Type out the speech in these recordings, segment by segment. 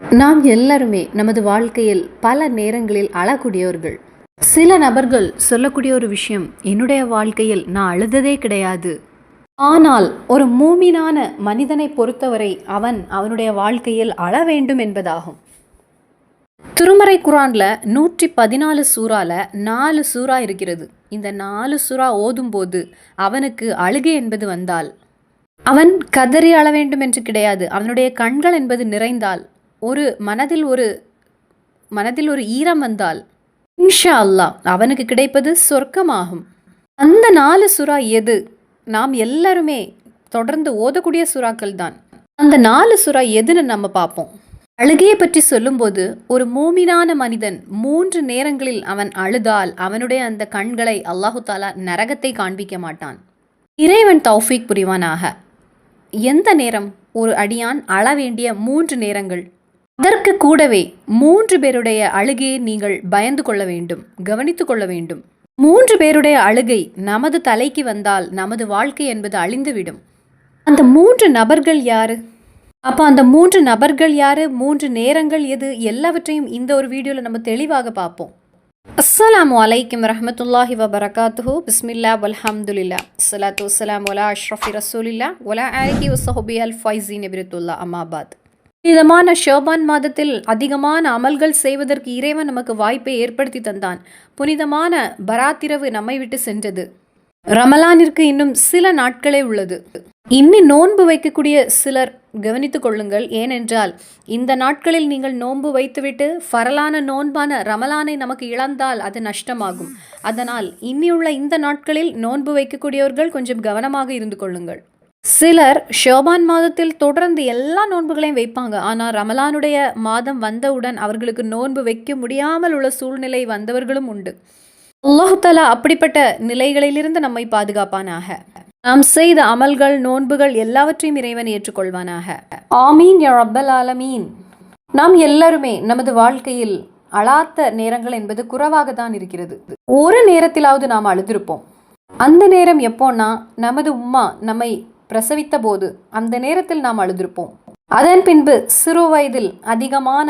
நாம் எல்லாருமே நமது வாழ்க்கையில் பல நேரங்களில் அழக்கூடியவர்கள். சில நபர்கள் சொல்லக்கூடிய ஒரு விஷயம் என்னுடைய வாழ்க்கையில் நான் அழுததே கிடையாது. ஆனால் ஒரு மூமினான மனிதனை பொறுத்தவரை அவன் அவனுடைய வாழ்க்கையில் அழ வேண்டும் என்பதாகும். திருமறை குரானில் நூற்றி பதினாலு சூறால நாலு சூறா இருக்கிறது. இந்த நாலு சூறா ஓதும்போது அவனுக்கு அழுகை என்பது வந்தால் அவன் கதறி அழ வேண்டும் என்று கிடையாது. அவனுடைய கண்கள் என்பது நிறைந்தால் ஒரு மனதில் ஒரு மனதில் ஒரு ஈரம் வந்தால் இன்ஷா அல்லாஹ் அவனுக்கு கிடைப்பது சொர்க்கமாகும். அந்த நாலு சுறா எது? நாம் எல்லாருமே தொடர்ந்து ஓதக்கூடிய சுறாக்கள் தான். அந்த நாலு சுறா எதுன்னு நம்ம பார்ப்போம். அழுகையை பற்றி சொல்லும்போது ஒரு மூமினான மனிதன் மூன்று நேரங்களில் அவன் அழுதால் அவனுடைய அந்த கண்களை அல்லாஹு தாலா நரகத்தை காண்பிக்க மாட்டான். இறைவன் தௌஃபீக் புரிவானாக. எந்த நேரம்? ஒரு அடியான் அழ வேண்டிய மூன்று நேரங்கள். அதற்கு கூடவே மூன்று பேருடைய அழுகையை நீங்கள் பயந்து கொள்ள வேண்டும் கவனித்து கொள்ள வேண்டும். மூன்று பேருடைய அழுகை நமது தலைக்கு வந்தால் நமது வாழ்க்கை என்பது அழிந்துவிடும். அந்த மூன்று நபர்கள் யாரு? அப்போ அந்த மூன்று நபர்கள் யாரு? மூன்று நேரங்கள் எது? எல்லாவற்றையும் இந்த ஒரு வீடியோவில் நம்ம தெளிவாக பார்ப்போம். அஸ்ஸலாமு அலைக்கும் ரஹமத்துல்லாஹி வபரகாத்துஹு. பிஸ்மில்லா வல்ஹம்துலில்லா சலாத்து வசலாம் ஒலா அஷ்ரஃபி ரசூலில்லா ஒலா ஆரிகி வசஹபி அல் ஃபைசி நபிரத்துல்லா அமாபாத் புனிதமான ஷோபான் மாதத்தில் அதிகமான அமல்கள் செய்வதற்கு இறைவன் நமக்கு வாய்ப்பை ஏற்படுத்தி தந்தான். புனிதமான பராத்திரவு நம்மை விட்டு சென்றது. ரமலானிற்கு இன்னும் சில நாட்களே உள்ளது. இன்னி நோன்பு வைக்கக்கூடிய சிலர் கவனித்துக் கொள்ளுங்கள். ஏனென்றால் இந்த நாட்களில் நீங்கள் நோன்பு வைத்துவிட்டு பரலான நோன்பான ரமலானை நமக்கு இழந்தால் அது நஷ்டமாகும். அதனால் இன்னியுள்ள இந்த நாட்களில் நோன்பு வைக்கக்கூடியவர்கள் கொஞ்சம் கவனமாக இருந்து கொள்ளுங்கள். சிலர் ஷோபான் மாதத்தில் தொடர்ந்து எல்லா நோன்புகளையும் வைப்பாங்க. ஆனால் ரமலானுடைய மாதம் வந்தவுடன் அவர்களுக்கு நோன்பு வைக்க முடியாமல் உள்ள சூழ்நிலை வந்தவர்களும் உண்டு. அல்லாஹாலா அப்படிப்பட்ட நிலைகளிலிருந்து நம்மை பாதுகாப்பானாக. நாம் செய்த அமல்கள் நோன்புகள் எல்லாவற்றையும் இறைவன் ஏற்றுக்கொள்வானாக. ஆமீன் யா ரப்பல் ஆலமீன். நாம் எல்லாருமே நமது வாழ்க்கையில் அழாத்த நேரங்கள் என்பது குறைவாக தான் இருக்கிறது. ஒரு நேரத்திலாவது நாம் அழுதிருப்போம். அந்த நேரம் எப்போன்னா நமது உம்மா நம்மை பிரசவித்த போது அந்த நேரத்தில் நாம் அழுதிருப்போம். அதன் பின்பு சிறு வயதில் அதிகமான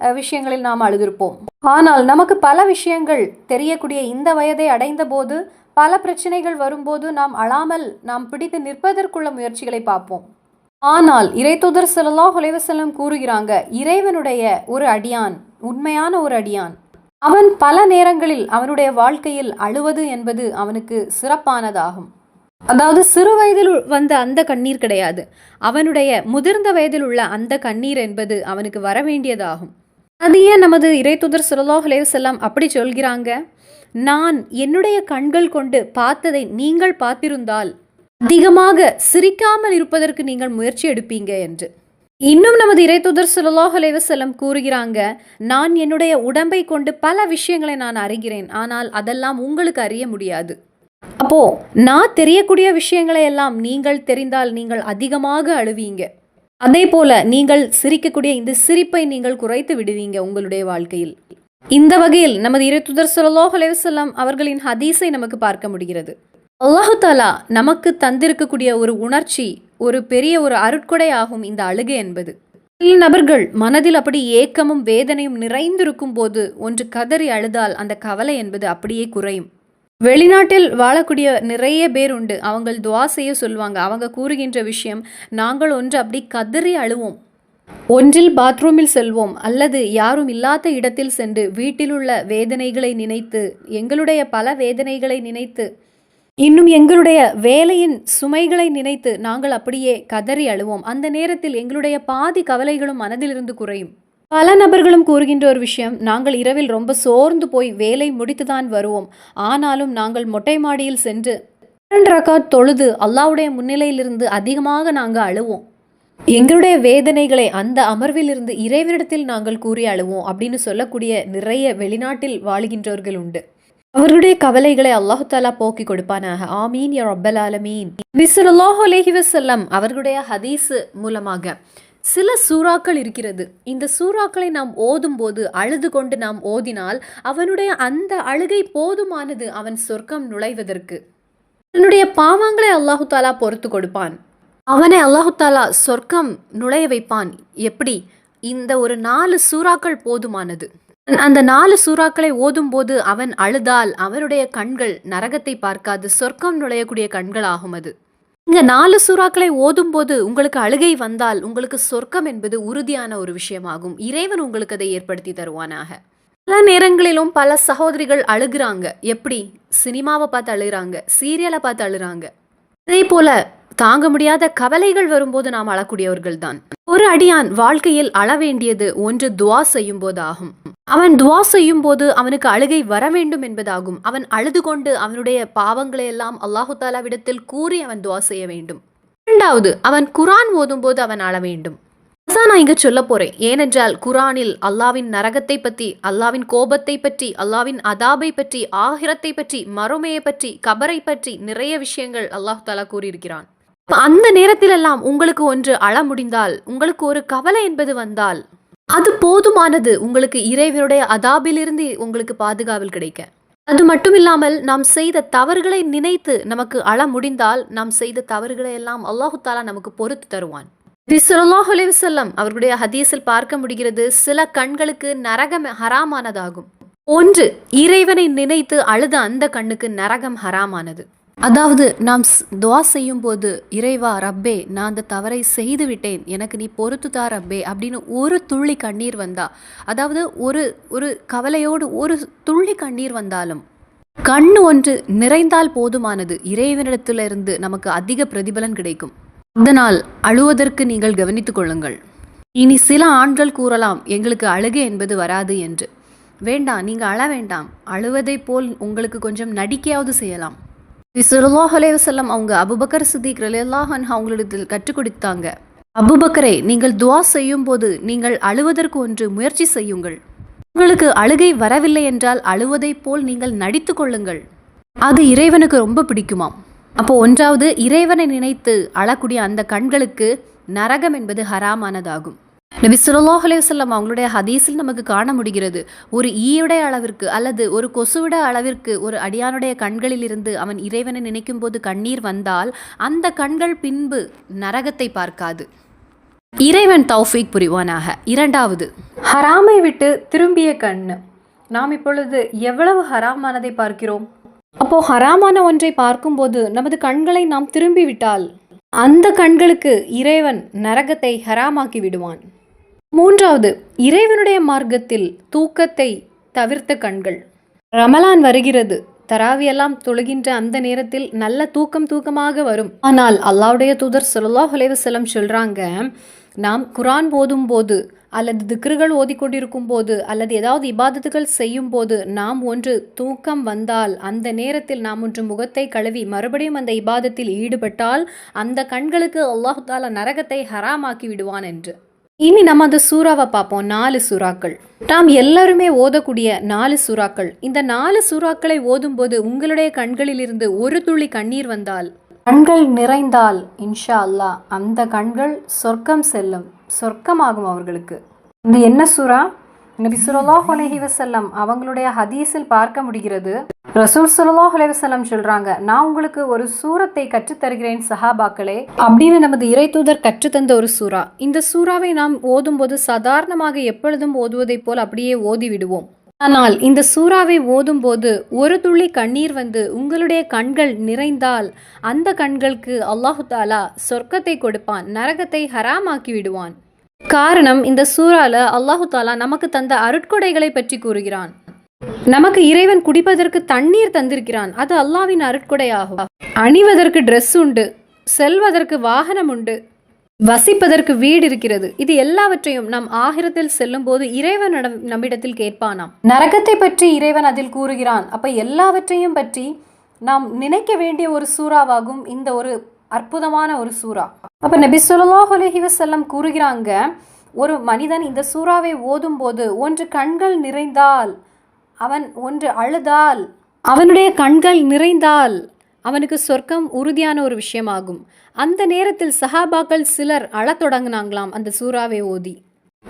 விஷயங்களில் நாம் அழுதிருப்போம். ஆனால் நமக்கு பல விஷயங்கள் தெரியக்கூடிய இந்த வயதை அடைந்த போது பல பிரச்சனைகள் வரும்போது நாம் அழாமல் நாம் பிடித்து நிற்பதற்குள்ள முயற்சிகளை பார்ப்போம். ஆனால் இறைத்தூதர் ஸல்லல்லாஹு ஹொலைவசல்லம் கூறுகிறாங்க இறைவனுடைய ஒரு அடியான் உண்மையான ஒரு அடியான். அவன் பல நேரங்களில் அவனுடைய வாழ்க்கையில் அழுவது என்பது அவனுக்கு சிறப்பானதாகும். அதாவது சிறு வயதில் வந்த அந்த கண்ணீர் கிடையாது. அவனுடைய முதிர்ந்த வயதில் உள்ள அந்த கண்ணீர் என்பது அவனுக்கு வர வேண்டியதாகும். அது ஏன் நமது இறைத்துதர் ஸல்லல்லாஹு செல்லாம் அப்படி சொல்கிறாங்க? நான் என்னுடைய கண்கள் கொண்டு பார்த்ததை நீங்கள் பார்த்திருந்தால் அதிகமாக சிரிக்காமல் இருப்பதற்கு நீங்கள் முயற்சி எடுப்பீங்க என்று. இன்னும் நமது இறைத்துதர் ஸல்லல்லாஹு செல்லம் கூறுகிறாங்க நான் என்னுடைய உடம்பை கொண்டு பல விஷயங்களை நான் அறிகிறேன் ஆனால் அதெல்லாம் உங்களுக்கு அறிய முடியாது. அப்போ நான் தெரியக்கூடிய விஷயங்களை எல்லாம் நீங்கள் தெரிந்தால் நீங்கள் அதிகமாக அழுவீங்க. அதே போல நீங்கள் சிரிக்கக்கூடிய இந்த சிரிப்பை நீங்கள் குறைத்து விடுவீங்க உங்களுடைய வாழ்க்கையில். இந்த வகையில் நமது இறைத்துதர் துதர் அலைஹி அவர்களின் ஹதீஸை நமக்கு பார்க்க முடிகிறது. அல்லாஹு தாலா நமக்கு தந்திருக்கக்கூடிய ஒரு உணர்ச்சி ஒரு பெரிய ஒரு அருட்கொடை ஆகும் இந்த அழுகை என்பது. சில நபர்கள் மனதில் அப்படி ஏக்கமும் வேதனையும் நிறைந்திருக்கும் போது ஒன்று கதறி அழுதால் அந்த கவலை என்பது அப்படியே குறையும். வெளிநாட்டில் வாழக்கூடிய நிறைய பேர் உண்டு. அவங்க துவா செய்ய சொல்லுவாங்க. அவங்க கூறுகின்ற விஷயம் நாங்கள் ஒன்று அப்படி கதறி அழுவோம். ஒன்றில் பாத்ரூமில் செல்வோம். அல்லது யாரும் இல்லாத இடத்தில் சென்று வீட்டில் உள்ள வேதனைகளை நினைத்து எங்களுடைய பல வேதனைகளை நினைத்து இன்னும் எங்களுடைய வேலையின் சுமைகளை நினைத்து நாங்கள் அப்படியே கதறி அழுவோம். அந்த நேரத்தில் எங்களுடைய பாதி கவலைகளும் மனதிலிருந்து குறையும். பல நபர்களும் கூறுகின்ற ஒரு விஷயம் நாங்கள் இரவில் ரொம்ப சோர்ந்து போய் வேலை முடித்துதான் வருவோம். ஆனாலும் நாங்கள் மொட்டை மாடியில் சென்று இரண்டு ரக்காத் தொழுது அல்லாவுடைய முன்னிலையிலிருந்து அதிகமாக நாங்கள் அழுவோம். எங்களுடைய வேதனைகளை அந்த அமர்விலிருந்து இறைவனிடத்தில் நாங்கள் கூறி அழுவோம் அப்படின்னு சொல்லக்கூடிய நிறைய வெளிநாட்டில் வாழுகின்றவர்கள் உண்டு. அவர்களுடைய கவலைகளை அல்லாஹு தாலா போக்கி கொடுப்பானாக. ஆமீன் யா ரப்பல் ஆலமீன். பிஸ்ஸல்லாஹு அலைஹி வசல்லம் அவர்களுடைய ஹதீஸ் மூலமாக. சில சூறாக்கள் இருக்கிறது. இந்த சூறாக்களை நாம் ஓதும்போது அழுது கொண்டு நாம் ஓதினால் அவனுடைய அந்த அழுகை போதுமானது அவன் சொர்க்கம் நுழைவதற்கு. தன்னுடைய பாவங்களை அல்லாஹு தாலா பொறுத்து கொடுப்பான். அவனை அல்லாஹு தாலா சொர்க்கம் நுழைய வைப்பான். எப்படி? இந்த ஒரு நாலு சூறாக்கள் போதுமானது. அந்த நாலு சூறாக்களை ஓதும்போது அவன் அழுதால் அவனுடைய கண்கள் நரகத்தை பார்க்காது. சொர்க்கம் நுழையக்கூடிய கண்கள் ஆகும் அது. இங்க நாலு சூறாக்களை ஓதும்போது உங்களுக்கு அழுகை வந்தால் உங்களுக்கு சொர்க்கம் என்பது உறுதியான ஒரு விஷயமாகும். இறைவன் உங்களுக்கு அதை ஏற்படுத்தி தருவானாக. பல நேரங்களிலும் பல சகோதரிகள் அழுகுறாங்க. எப்படி? சினிமாவை பார்த்து அழுகுறாங்க. சீரியலை பார்த்து அழுறாங்க அதே போல தாங்க முடியாத கவலைகள் வரும்போது நாம் அழக்கூடியவர்கள் தான் அடியான் வாழ்க்கையில் அளவேண்டியது ஒன்று துவா செய்யும் போது ஆகும் அவன் துவா செய்யும் போது அவனுக்கு அழுகை வர வேண்டும் என்பதாகும். அவன் அழுது கொண்டு அவனுடைய பாவங்களை எல்லாம் அல்லாஹு தாலாவிடத்தில் கூறி அவன் துவா செய்ய வேண்டும். இரண்டாவது அவன் குரான் ஓதும் போது அவன் அழ வேண்டும். அதான் நான் இங்க சொல்ல போறேன். ஏனென்றால் குரானில் அல்லாவின் நரகத்தை பற்றி அல்லாவின் கோபத்தை பற்றி அல்லாவின் அதாபை பற்றி ஆகிரத்தை பற்றி மறுமையை பற்றி கபரை பற்றி நிறைய விஷயங்கள் அல்லாஹ் தாலா கூறியிருக்கிறான். அந்த நேரத்திலெல்லாம் உங்களுக்கு ஒன்று அழ முடிந்தால் உங்களுக்கு ஒரு கவலை என்பது வந்தால் அது போதுமானது உங்களுக்கு இறைவனுடைய அதாபிலிருந்து உங்களுக்கு பாதுகாவல் கிடைக்க. அது மட்டுமில்லாமல் நாம் செய்த தவறுகளை நினைத்து நமக்கு அழ முடிந்தால் நாம் செய்த தவறுகளை எல்லாம் அல்லாஹு தாலா நமக்கு பொறுத்து தருவான். விசல்லாஹ் செல்லம் அவர்களுடைய ஹதீஸில் பார்க்க முடிகிறது சில கண்களுக்கு நரகம் ஹராமானதாகும். ஒன்று இறைவனை நினைத்து அழுத அந்த கண்ணுக்கு நரகம் ஹராமானது. அதாவது நாம் துவா செய்யும் போது இறைவா ரப்பே நான் அந்த தவறை செய்து விட்டேன் எனக்கு நீ பொறுத்துதா ரப்பே அப்படின்னு ஒரு துள்ளி கண்ணீர் வந்தா அதாவது ஒரு ஒரு கவலையோடு ஒரு துள்ளி கண்ணீர் வந்தாலும் கண் ஒன்று நிறைந்தால் போதுமானது இறைவனிடத்திலிருந்து நமக்கு அதிக பிரதிபலன் கிடைக்கும். அதனால் அழுவதற்கு நீங்கள் கவனித்துக் கொள்ளுங்கள். இனி சில ஆண்கள் கூறலாம் எங்களுக்கு அழுகை என்பது வராது என்று. வேண்டாம் நீங்கள் அழ வேண்டாம் அழுவதைப் போல் உங்களுக்கு கொஞ்சம் நடிக்கையாவது செய்யலாம். ஸல்லல்லாஹு அலைஹி அவங்க அபுபக்கர் சித்திக் ரலியல்லாஹு அவங்களிடத்தில் கற்றுக் கொடுத்தாங்க. அபுபக்கரை நீங்கள் துவா செய்யும் போது நீங்கள் அழுவதற்கு ஒன்று முயற்சி செய்யுங்கள். உங்களுக்கு அழுகை வரவில்லை என்றால் அழுவதைப் போல் நீங்கள் நடித்து கொள்ளுங்கள். அது இறைவனுக்கு ரொம்ப பிடிக்குமாம். அப்போ ஒன்றாவது இறைவனை நினைத்து அழக்கூடிய அந்த கண்களுக்கு நரகம் என்பது ஹராமானதாகும். நபி சுல்லாஹ் அலைஹி அவங்களுடைய ஹதீஸில் நமக்கு காண முடிகிறது. ஒரு ஈயுடைய அளவிற்கு அல்லது ஒரு கொசுவிட அளவிற்கு ஒரு அடியானுடைய கண்களில் இருந்து அவன் இறைவனை நினைக்கும் போது கண்ணீர் வந்தால் அந்த கண்கள் பின்பு நரகத்தை பார்க்காது. இறைவன் தௌஃபீக் புரிவானாக. இரண்டாவது ஹராமை விட்டு திரும்பிய கண் நாம் இப்பொழுது எவ்வளவு ஹராமானதை பார்க்கிறோம்? அப்போ ஹராமான ஒன்றை பார்க்கும்போது நமது கண்களை நாம் திரும்பி விட்டால் அந்த கண்களுக்கு இறைவன் நரகத்தை ஹராமாக்கி விடுவான். மூன்றாவது இறைவனுடைய மார்க்கத்தில் தூக்கத்தை தவிர்த்த கண்கள். ரமலான் வருகிறது. தராவியெல்லாம் தொழுகின்ற அந்த நேரத்தில் நல்ல தூக்கம் தூக்கமாக வரும். ஆனால் அல்லாவுடைய தூதர் ஸல்லல்லாஹு செல்லம் சொல்கிறாங்க சொல்றாங்க நாம் குரான் ஓதும் போது அல்லது திக்ருகள் ஓதிக்கொண்டிருக்கும் போது அல்லது ஏதாவது இபாதத்துகள் செய்யும் போது நாம் ஒன்று தூக்கம் வந்தால் அந்த நேரத்தில் நாம் ஒன்று முகத்தை கழுவி மறுபடியும் அந்த இபாதத்தில் ஈடுபட்டால் அந்த கண்களுக்கு அல்லாஹ் தாலா நரகத்தை ஹராமாக்கி விடுவான் என்று. இனி நம்ம அந்த சூறாவை பார்ப்போம். நாலு சூறாக்கள். நாம் எல்லாருமே ஓதக்கூடிய நாலு சூறாக்கள். இந்த நாலு சூறாக்களை ஓதும்போது உங்களுடைய கண்களிலிருந்து ஒரு துளி கண்ணீர் வந்தால் கண்கள் நிறைந்தால் இன்ஷா அல்லாஹ் அந்த கண்கள் சொர்க்கம் செல்லும். சொர்க்கமாகும் அவர்களுக்கு. இது என்ன சூறா? நபி ஸல்லல்லாஹு அலஹி வசல்லம் அவங்களுடைய ஹதீஸில் பார்க்க முடிகிறது. ரசூல் ஸல்லல்லாஹு அலி வசல்லம் சொல்றாங்க நான் உங்களுக்கு ஒரு சூரத்தை கற்றுத் தருகிறேன் சஹாபாக்களே. அப்படின்னு நமது இறைதூதர் கற்றுத்தந்த ஒரு சூரா இந்த சூறாவை நாம் ஓதும்போது சாதாரணமாக எப்பொழுதும் ஓதுவதைப் போல் அப்படியே ஓதி விடுவோம் ஆனால் இந்த சூறாவை ஓதும்போது ஒரு துளி கண்ணீர் வந்து உங்களுடைய கண்கள் நிறைந்தால் அந்த கண்களுக்கு அல்லாஹு தாலா சொர்க்கத்தை கொடுப்பான் நரகத்தை ஹராமாக்கி விடுவான். காரணம் இந்த சூறால அல்லாஹு தாலா நமக்கு தந்த அருட்கொடைகளை பற்றி கூறுகிறான். நமக்கு இறைவன் குடிப்பதற்கு தண்ணீர் தந்திருக்கிறான். அது அல்லாவின் அருட்கொடையாகும். அணிவதற்கு ட்ரெஸ் உண்டு. செல்வதற்கு வாகனம் உண்டு. வசிப்பதற்கு வீடு இருக்கிறது. இது எல்லாவற்றையும் நாம் ஆகிரத்தில் செல்லும் போது இறைவன் நம்மிடத்தில் கேட்பானாம். நரகத்தை பற்றி இறைவன் அதில் கூறுகிறான். அப்ப எல்லாவற்றையும் பற்றி நாம் நினைக்க வேண்டிய ஒரு சூறாவாகும் இந்த ஒரு அற்புதமான ஒரு சூறா. அப்போ நபி சொல்லாஹ் அலைஹி கூறுகிறாங்க ஒரு மனிதன் இந்த சூறாவை ஓதும்போது ஒன்று கண்கள் நிறைந்தால் அவன் ஒன்று அழுதால் அவனுடைய கண்கள் நிறைந்தால் அவனுக்கு சொர்க்கம் உறுதியான ஒரு விஷயமாகும். அந்த நேரத்தில் சஹாபாக்கள் சிலர் அழத் தொடங்கினாங்களாம் அந்த சூறாவை ஓதி.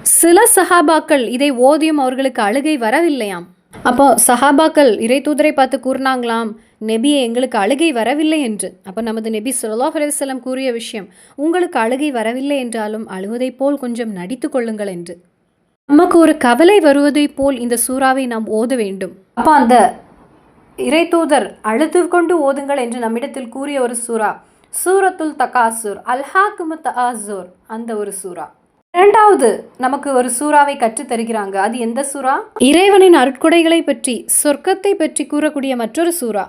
சில சஹாபாக்கள் இதை ஓதியும் அவர்களுக்கு அழுகை வரவில்லையாம். அப்போ சஹாபாக்கள் இறை தூதரை பார்த்து கூறினாங்களாம் நெபியே எங்களுக்கு அழுகை வரவில்லை என்று. அப்போ நமது நெபி ஸல்லல்லாஹு அலைஹி கூறிய விஷயம் உங்களுக்கு அழுகை வரவில்லை என்றாலும் அழுவதைப் போல் கொஞ்சம் நடித்து கொள்ளுங்கள் என்று. நமக்கு ஒரு கவலை வருவதைப் போல் இந்த சூறாவை நாம் ஓத வேண்டும். அப்போ அந்த இறை தூதர் அழுது கொண்டு ஓதுங்கள் என்று நம்மிடத்தில் கூறிய ஒரு சூறா சூரத்துல் தகாசூர் அல்ஹாக்குமு தகாசூர் அந்த ஒரு சூறா. இரண்டாவது நமக்கு ஒரு சூறாவை கற்றுத் தருகிறாங்க. அது எந்த சூறா? இறைவனின் அருட்கொடைகளை பற்றி சொர்க்கத்தை பற்றி கூறக்கூடிய மற்றொரு சூறா.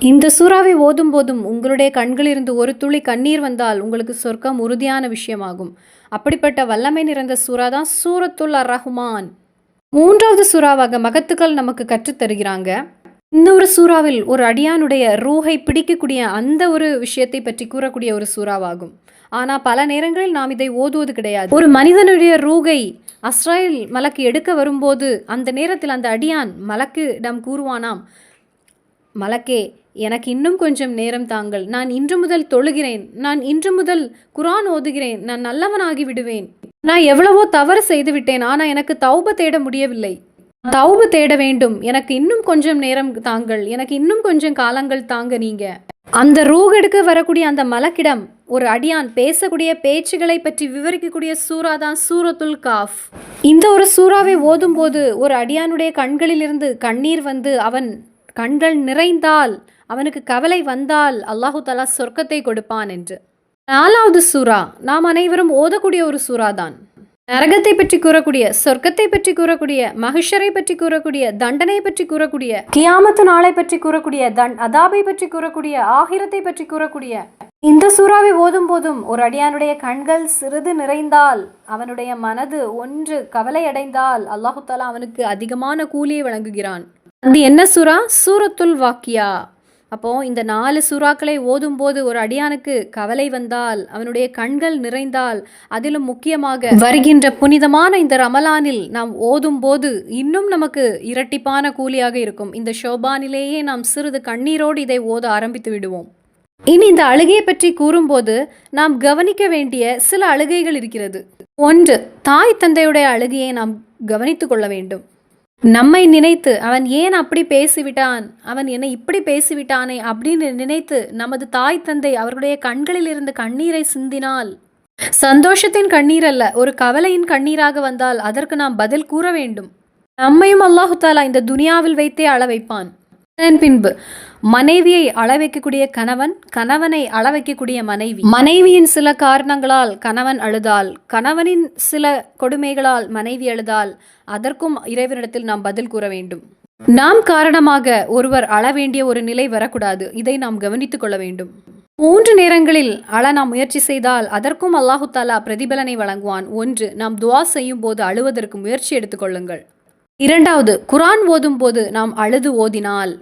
இந்த சூறாவை ஓதும் போதும் உங்களுடைய கண்களிலிருந்து ஒரு துளி கண்ணீர் வந்தால் உங்களுக்கு சொர்க்கம் உறுதியான விஷயமாகும். அப்படிப்பட்ட வல்லமை நிறைந்த சூறா தான் சூரத்துல் அர் ரஹ்மான். மூன்றாவது சூறாவாக மகத்துக்கள் நமக்கு கற்றுத் தருகிறாங்க. இந்த ஒரு சூறாவில் ஒரு அடியானுடைய ரூஹை பிடிக்கக்கூடிய அந்த ஒரு விஷயத்தை பற்றி கூறக்கூடிய ஒரு சூறாவாகும். ஆனால் பல நேரங்களில் நாம் இதை ஓதுவது கிடையாது. ஒரு மனிதனுடைய ரூகை அஸ்ராயில் மலக்கு எடுக்க வரும்போது அந்த நேரத்தில் அந்த அடியான் மலக்கிடம் கூறுவானாம் மலக்கே எனக்கு இன்னும் கொஞ்சம் நேரம் தாங்கள். நான் இன்று முதல் தொழுகிறேன். நான் இன்று முதல் குரான் ஓதுகிறேன். நான் நல்லவனாகி விடுவேன். நான் எவ்வளவோ தவறு செய்து விட்டேன். ஆனால் எனக்கு தௌப தேட முடியவில்லை. தௌபு தேட வேண்டும். எனக்கு இன்னும் கொஞ்சம் நேரம் தாங்கள். எனக்கு இன்னும் கொஞ்சம் காலங்கள் தாங்க நீங்க. அந்த ரூகெடுக்க வரக்கூடிய அந்த மலக்கிடம் ஒரு அடியான் பேசக்கூடிய பேச்சுகளை பற்றி விவரிக்கக்கூடிய சூறா தான் சூரத்துல் காஃப். இந்த ஒரு சூறாவை ஓதும்போது ஒரு அடியானுடைய கண்களிலிருந்து கண்ணீர் வந்து அவன் கண்கள் நிறைந்தால் அவனுக்கு கவலை வந்தால் அல்லாஹு தலா சொர்க்கத்தை கொடுப்பான் என்று. நாலாவது சூறா நாம் அனைவரும் ஓதக்கூடிய ஒரு சூறா தான். நரகத்தை பற்றி கூறக்கூடிய சொர்க்கத்தை பற்றி கூறக்கூடிய மகிஷரை பற்றி கூறக்கூடிய தண்டனை பற்றி கூறக்கூடிய கியாமத்து நாளை பற்றி கூறக்கூடிய தன் அதாபை பற்றி கூறக்கூடிய ஆகிரத்தை பற்றி கூறக்கூடிய இந்த சூறாவை ஓதும் போதும் ஒரு அடியானுடைய கண்கள் சிறிது நிறைந்தால் அவனுடைய மனது ஒன்று கவலை அடைந்தால் அல்லாஹு தாலா அவனுக்கு அதிகமான கூலியை வழங்குகிறான். அது என்ன சூறா? சூரத்துல் வாக்கியா. அப்போ இந்த நாலு சூறாக்களை ஓதும்போது ஒரு அடியானுக்கு கவலை வந்தால் அவனுடைய கண்கள் நிறைந்தால் அதிலும் முக்கியமாக வருகின்ற புனிதமான இந்த ரமலானில் நாம் ஓதும் போது இன்னும் நமக்கு இரட்டிப்பான கூலியாக இருக்கும். இந்த ஷோபானிலேயே நாம் சிறிது கண்ணீரோடு இதை ஓத ஆரம்பித்து விடுவோம். இனி இந்த அழுகையை பற்றி கூறும்போது நாம் கவனிக்க வேண்டிய சில அழுகைகள் இருக்கிறது. ஒன்று தாய் தந்தையுடைய அழுகையை நாம் கவனித்து கொள்ள வேண்டும். நம்மை நினைத்து அவன் ஏன் அப்படி பேசிவிட்டான்? அவன் என்னை இப்படி பேசிவிட்டானே? அப்படின்னு நினைத்து நமது தாய் தந்தை அவர்களுடைய கண்களில் இருந்து கண்ணீரை சிந்தினால் சந்தோஷத்தின் கண்ணீர் அல்ல ஒரு கவலையின் கண்ணீராக வந்தால் அதற்கு நாம் பதில் கூற வேண்டும். நம்மையும் அல்லாஹு தாலா இந்த துனியாவில் வைத்தே அள வைப்பான் அதன் பின்பு மனைவியை அளவைக்கக்கூடிய கணவன் கணவனை அளவைக்கக்கூடிய மனைவி. மனைவியின் சில காரணங்களால் கணவன் அழுதால் கணவனின் சில கொடுமைகளால் மனைவி அழுதால் அதற்கும் இறைவனிடத்தில் நாம் பதில் கூற வேண்டும். நாம் காரணமாக ஒருவர் அழ வேண்டிய ஒரு நிலை வரக்கூடாது. இதை நாம் கவனித்துக் கொள்ள வேண்டும். மூன்று நேரங்களில் அழ நாம் முயற்சி செய்தால் அதற்கும் அல்லாஹு தாலா பிரதிபலனை வழங்குவான். ஒன்று நாம் துவா செய்யும் போது அழுவதற்கு முயற்சி எடுத்துக்கொள்ளுங்கள் இரண்டாவது குரான் ஓதும் போது நாம் அழுது ஓதினால்.